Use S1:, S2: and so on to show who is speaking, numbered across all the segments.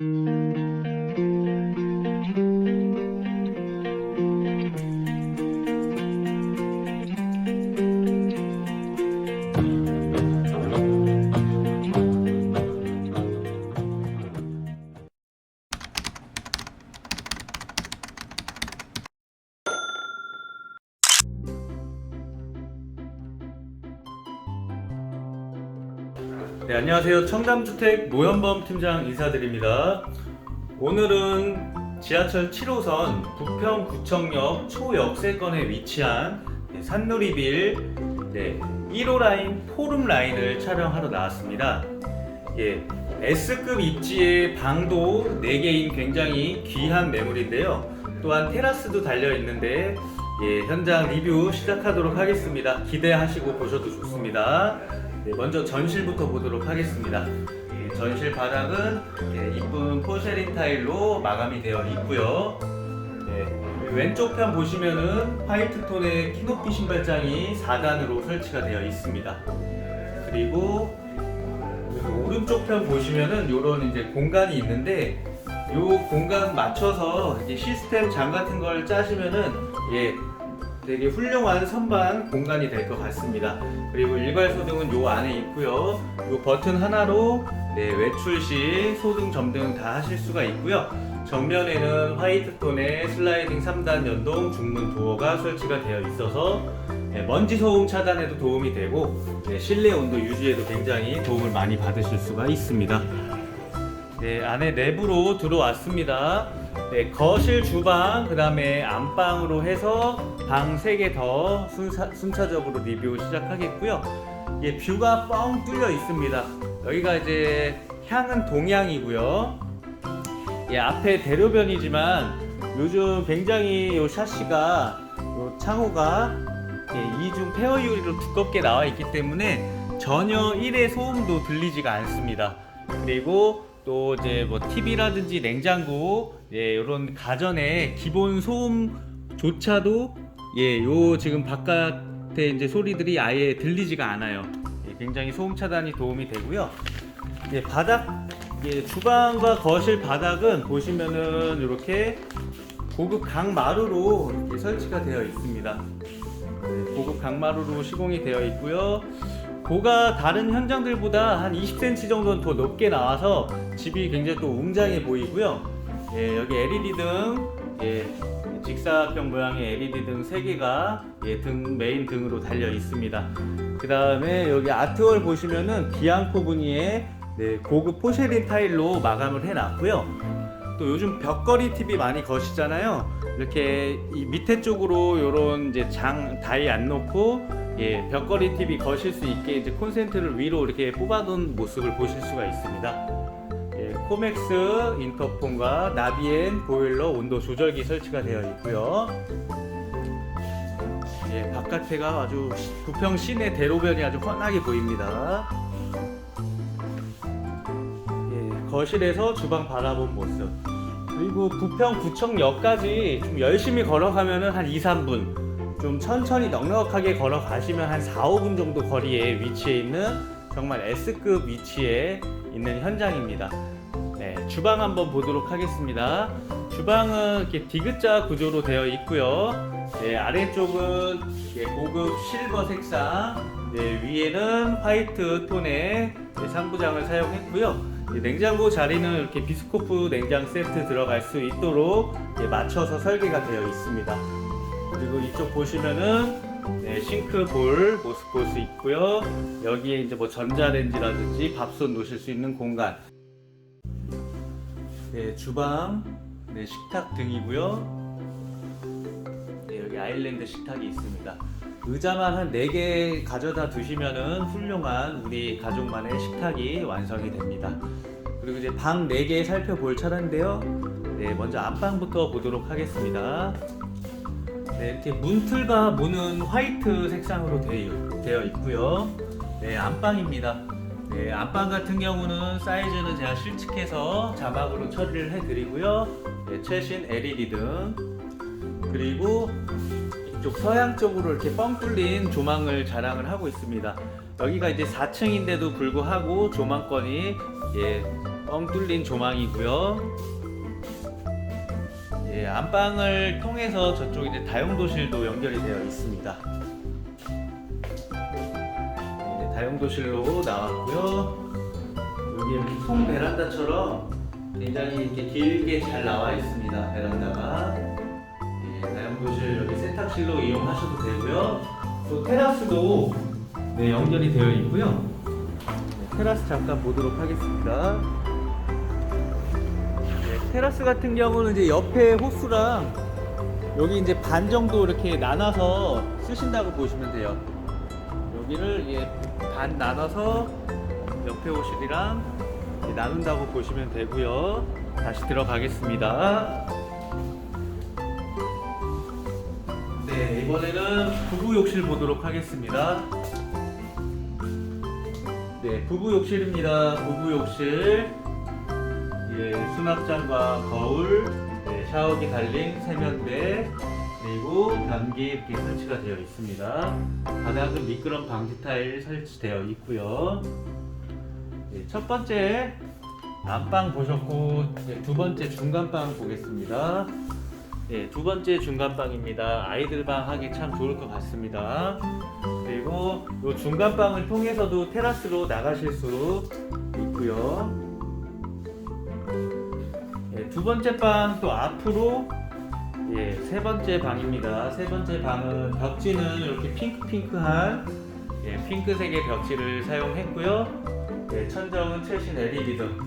S1: Música 네, 안녕하세요. 청담주택 노현범 팀장 인사드립니다. 오늘은 지하철 7호선 부평구청역 초역세권에 위치한 네, 산누리빌 네, 1호 라인 포름 라인을 촬영하러 나왔습니다. 예, S급 입지의 방도 4개인 굉장히 귀한 매물인데요. 또한 테라스도 달려 있는데 예, 현장 리뷰 시작하도록 하겠습니다. 기대하시고 보셔도 좋습니다. 네, 먼저 전실부터 보도록 하겠습니다. 예, 전실 바닥은 예, 이쁜 포쉐린 타일로 마감이 되어 있고요. 네, 왼쪽 편 보시면은 화이트 톤의 키높이 신발장이 4단으로 설치가 되어 있습니다. 그리고 오른쪽 편 보시면은 이런 이제 공간이 있는데 요 공간 맞춰서 이제 시스템 장 같은 걸 짜시면은 예 되게 훌륭한 선반 공간이 될 것 같습니다. 그리고 일괄 소등은 요 안에 있고요. 요 버튼 하나로 네, 외출 시 소등 점등 다 하실 수가 있고요. 정면에는 화이트 톤의 슬라이딩 3단 연동 중문 도어가 설치가 되어 있어서 네, 먼지 소음 차단에도 도움이 되고 네, 실내 온도 유지에도 굉장히 도움을 많이 받으실 수가 있습니다. 네, 안에 내부로 들어왔습니다. 네, 거실, 주방, 그 다음에 안방으로 해서 방 3개 더 순차, 순차적으로 리뷰 시작하겠고요. 예, 뷰가 뻥 뚫려 있습니다. 여기가 이제 향은 동향이고요. 예, 앞에 대로변이지만 요즘 굉장히 요 샤시가 요 창호가 예, 이중 페어 유리로 두껍게 나와 있기 때문에 전혀 일의 소음도 들리지가 않습니다. 그리고 또 이제 뭐 TV라든지 냉장고 예, 이런 가전의 기본 소음조차도 예, 요 지금 바깥에 이제 소리들이 아예 들리지가 않아요. 예, 굉장히 소음 차단이 도움이 되고요. 예, 바닥 예, 주방과 거실 바닥은 보시면은 이렇게 고급 강마루로 이렇게 설치가 되어 있습니다. 네, 고급 강마루로 시공이 되어 있고요. 고가 다른 현장들보다 한 20cm 정도는 더 높게 나와서 집이 굉장히 또 웅장해 보이고요. 예, 여기 LED 등, 예, 직사각형 모양의 LED 등 3개가 예, 등, 메인 등으로 달려 있습니다. 그 다음에 여기 아트월 보시면은 비앙코 무늬의 네, 고급 포쉐린 타일로 마감을 해놨고요. 또 요즘 벽걸이 TV 많이 거시잖아요. 이렇게 이 밑에 쪽으로 이런 이제 장 다이 안 놓고 예, 벽걸이 TV 거실 수 있게 이제 콘센트를 위로 이렇게 뽑아놓은 모습을 보실 수가 있습니다. 예, 코맥스 인터폰과 나비엔 보일러 온도 조절기 설치가 되어 있고요. 예, 바깥에가 아주 시- 부평 시내 대로변이 아주 훤하게 보입니다. 예, 거실에서 주방 바라본 모습. 그리고 부평 구청역까지 좀 열심히 걸어가면은 한 2, 3분. 좀 천천히 넉넉하게 걸어가시면 한 4, 5분 정도 거리에 위치해 있는 정말 S급 위치에 있는 현장입니다. 네, 주방 한번 보도록 하겠습니다. 주방은 이렇게 디귿자 구조로 되어 있고요. 네, 아래쪽은 이렇게 고급 실버 색상, 네, 위에는 화이트 톤의 네, 상부장을 사용했고요. 이 냉장고 자리는 이렇게 비스코프 냉장 세트 들어갈 수 있도록 예, 맞춰서 설계가 되어 있습니다. 그리고 이쪽 보시면은 네, 싱크볼 모습 볼 수 있고요. 여기에 이제 뭐 전자레인지라든지 밥솥 놓으실 수 있는 공간. 네, 주방, 네, 식탁 등이고요. 네, 여기 아일랜드 식탁이 있습니다. 의자만 한 4개 가져다 두시면은 훌륭한 우리 가족만의 식탁이 완성이 됩니다. 그리고 이제 방 4개 살펴볼 차례인데요. 네, 먼저 안방부터 보도록 하겠습니다. 네, 이렇게 문틀과 문은 화이트 색상으로 되어, 있고요. 네, 안방입니다. 네, 안방 같은 경우는 사이즈는 제가 실측해서 자막으로 처리를 해드리고요. 네, 최신 LED 등 그리고 이쪽 서양 쪽으로 이렇게 뻥 뚫린 조망을 자랑을 하고 있습니다. 여기가 이제 4층인데도 불구하고 조망권이 예, 뻥 뚫린 조망이고요. 예, 안방을 통해서 저쪽 이제 다용도실도 연결이 되어 있습니다. 네, 다용도실로 나왔고요. 여기 통 베란다처럼 굉장히 이렇게 길게 잘 나와 있습니다. 베란다가. 예, 다용도실 여기 세탁실로 이용하셔도 되고요. 또 테라스도 네, 연결이 되어 있고요. 네, 테라스 잠깐 보도록 하겠습니다. 네, 테라스 같은 경우는 이제 옆에 호수랑 여기 이제 반 정도 이렇게 나눠서 쓰신다고 보시면 돼요. 여기를 예, 반 나눠서 옆에 호실이랑 이렇게 나눈다고 보시면 되고요. 다시 들어가겠습니다. 네, 이번에는 부부 욕실 보도록 하겠습니다. 네, 부부 욕실입니다. 부부 욕실. 예, 수납장과 거울, 네, 샤워기 달린 세면대, 그리고 변기 이렇게 설치가 되어 있습니다. 바닥은 미끄럼 방지 타일 설치되어 있고요. 예, 첫 번째 안방 보셨고 네, 두 번째 중간방 보겠습니다. 네, 두 번째 중간방입니다. 아이들 방 하기 참 좋을 것 같습니다. 그리고 이 중간방을 통해서도 테라스로 나가실 수 있고요. 예, 두 번째 방 또 앞으로 예, 세 번째 방입니다. 세 번째 방은 벽지는 이렇게 핑크핑크한 예, 핑크색의 벽지를 사용했고요. 예, 천정은 최신 LED 등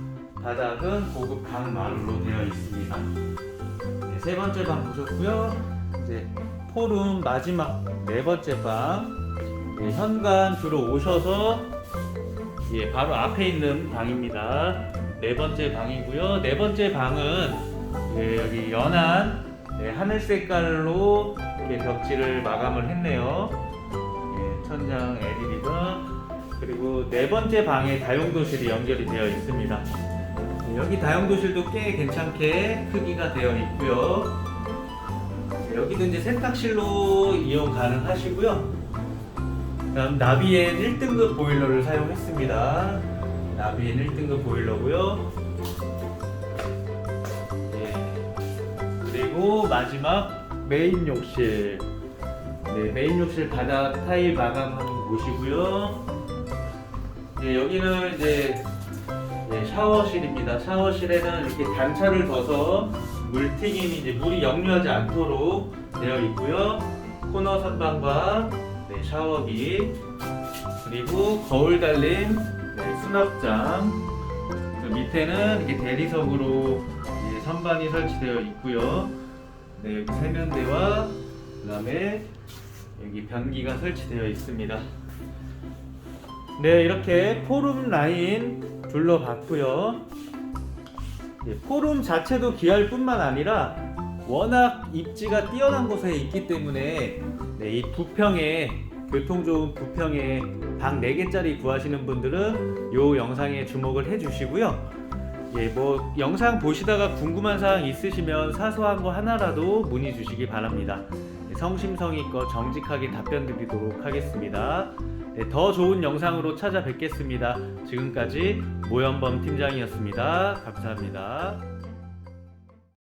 S1: 바닥은 고급 강마루로 되어 있습니다. 네, 세 번째 방 보셨고요. 이제 포룸 마지막 네 번째 방 예, 현관 주로 오셔서 예, 바로 앞에 있는 방입니다. 네 번째 방이고요. 네 번째 방은 예, 여기 연한 예, 하늘 색깔로 이렇게 벽지를 마감을 했네요. 예, 천장 LED 등 그리고 네 번째 방에 다용도실이 연결이 되어 있습니다. 네, 여기 다용도실도 꽤 괜찮게 크기가 되어 있고요. 네, 여기도 이제 세탁실로 이용 가능하시고요. 다음 나비엔 1등급 보일러를 사용했습니다. 나비엔 1등급 보일러고요. 예. 그리고 마지막 메인 욕실. 네, 메인 욕실 바닥 타일 마감한 곳이고요. 예, 여기는 이제 네, 샤워실입니다. 샤워실에는 이렇게 단차를 둬서 물튀김이 이제 물이 역류하지 않도록 되어 있고요. 코너 선반과 네, 샤워기 그리고 거울 달린 네, 수납장 그 밑에는 이렇게 대리석으로 예, 선반이 설치되어 있고요. 네, 여기 세면대와 그다음에 여기 변기가 설치되어 있습니다. 네, 이렇게 포룸 라인 둘러봤고요. 예, 포룸 자체도 귀할 뿐만 아니라 워낙 입지가 뛰어난 곳에 있기 때문에 네, 이 부평에 교통 좋은 부평에 방 4개짜리 구하시는 분들은 이 영상에 주목을 해주시고요. 예, 뭐 영상 보시다가 궁금한 사항 있으시면 사소한 거 하나라도 문의 주시기 바랍니다. 네, 성심성의껏 정직하게 답변 드리도록 하겠습니다. 네, 더 좋은 영상으로 찾아뵙겠습니다. 지금까지 모현범 팀장이었습니다. 감사합니다.